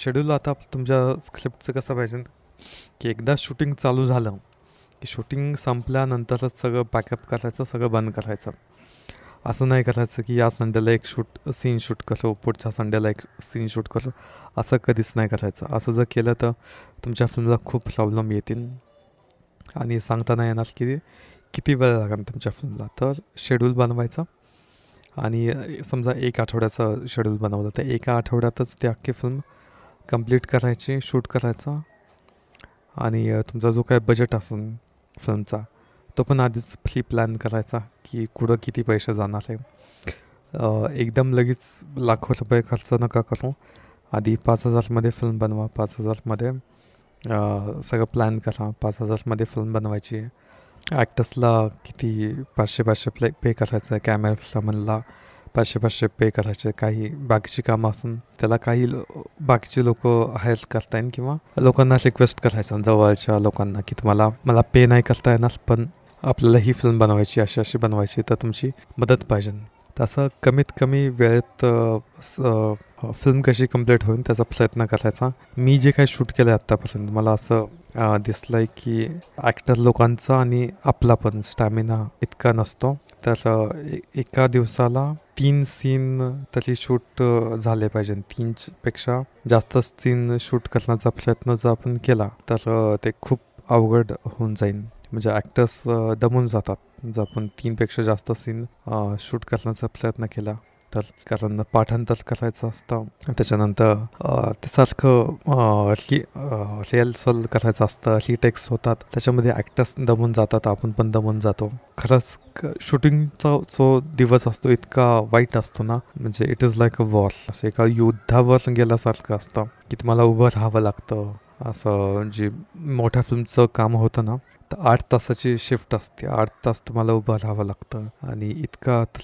Schedule आता तुमच्या स्क्रिप्टचं कसं पाहिजे? की एकदा शूटिंग चालू झालं की शूटिंग संपल्यानंतरच सगळं पॅकअप करायचं सगळं बंद करायचं. असं नाही करायचं की या संडेला एक शूट सीन शूट करू पुढच्या संडेला एक सीन शूट करू. असं कधीच नाही करायचं. असं जर केलं तर तुमच्या फिल्मला खूप प्रॉब्लेम येतील. आणि सांगता नाही येणार की किती वेळ लागेल तुमच्या फिल्मला तर शेड्यूल बनवायचं. आणि समजा एक आठवड्याचं शेड्यूल बनवलं तर एका आठवड्यातच ती अख्खी फिल्म कंप्लीट करायची शूट करायचं. आणि तुमचा जो काय बजेट असेल फिल्मचा तो पण आधीच फ्री प्लॅन करायचा की कुठं किती पैसे जाणार आहे. एकदम लगेच लाखो रुपये खर्च नका करू. आधी पाच हजारमध्ये फिल्म बनवा पाच हजारमध्ये सगळं प्लॅन करा. पाच हजारमध्ये फिल्म बनवायची. ॲक्टर्सला किती पाचशे पाचशे प्ले पे करायचं आहे कॅमेरामॅनला पाचशे पाचशे पे करायचे काही बाकीची कामं असून त्याला काही बाकीचे लोक हायर करता येईल किंवा लोकांना रिक्वेस्ट करायचं जवळच्या लोकांना की तुम्हाला मला पे नाही करता येणार पण आपल्याला ही फिल्म बनवायची अशी अशी बनवायची तर तुमची मदत पाहिजे. तसं कमीत कमी वेळेत स- फिल्म कशी कंप्लीट होईल त्याचा प्रयत्न करायचा. मी जे काही शूट केलं आहे आत्तापर्यंत मला असं दिसलं आहे की ॲक्टर लोकांचा आणि आपला पण स्टॅमिना इतका नसतो. तर ए- एका दिवसाला तीन सीन तरी शूट झाले पाहिजे तीनपेक्षा जास्त सीन शूट करण्याचा प्रयत्न जर आपण केला तर ते खूप अवघड होऊन जाईल म्हणजे ॲक्टर्स दमून जातात. जर आपण तीनपेक्षा जास्त सीन शूट करण्याचा प्रयत्न केला तर कारण पाठांतर करायचं असतं. त्याच्यानंतर ते सारखं रिहर्सल करायचं असतं. रिटेक्स होतात. त्याच्यामध्ये ॲक्टर्स दमून जातात. आपण पण दमून जातो. खरंच शूटिंगचा जो दिवस असतो इतका वाईट असतो ना. म्हणजे it is like a war असं एका युद्धावर गेल्यासारखं असतं. की तुम्हाला उभं राहावं लागतं. असं जे मोठ्या फिल्मचं काम होतं ना तर आठ तासाची शिफ्ट असते. आठ तास तुम्हाला उभं राहावं लागतं. आणि इतका त्याला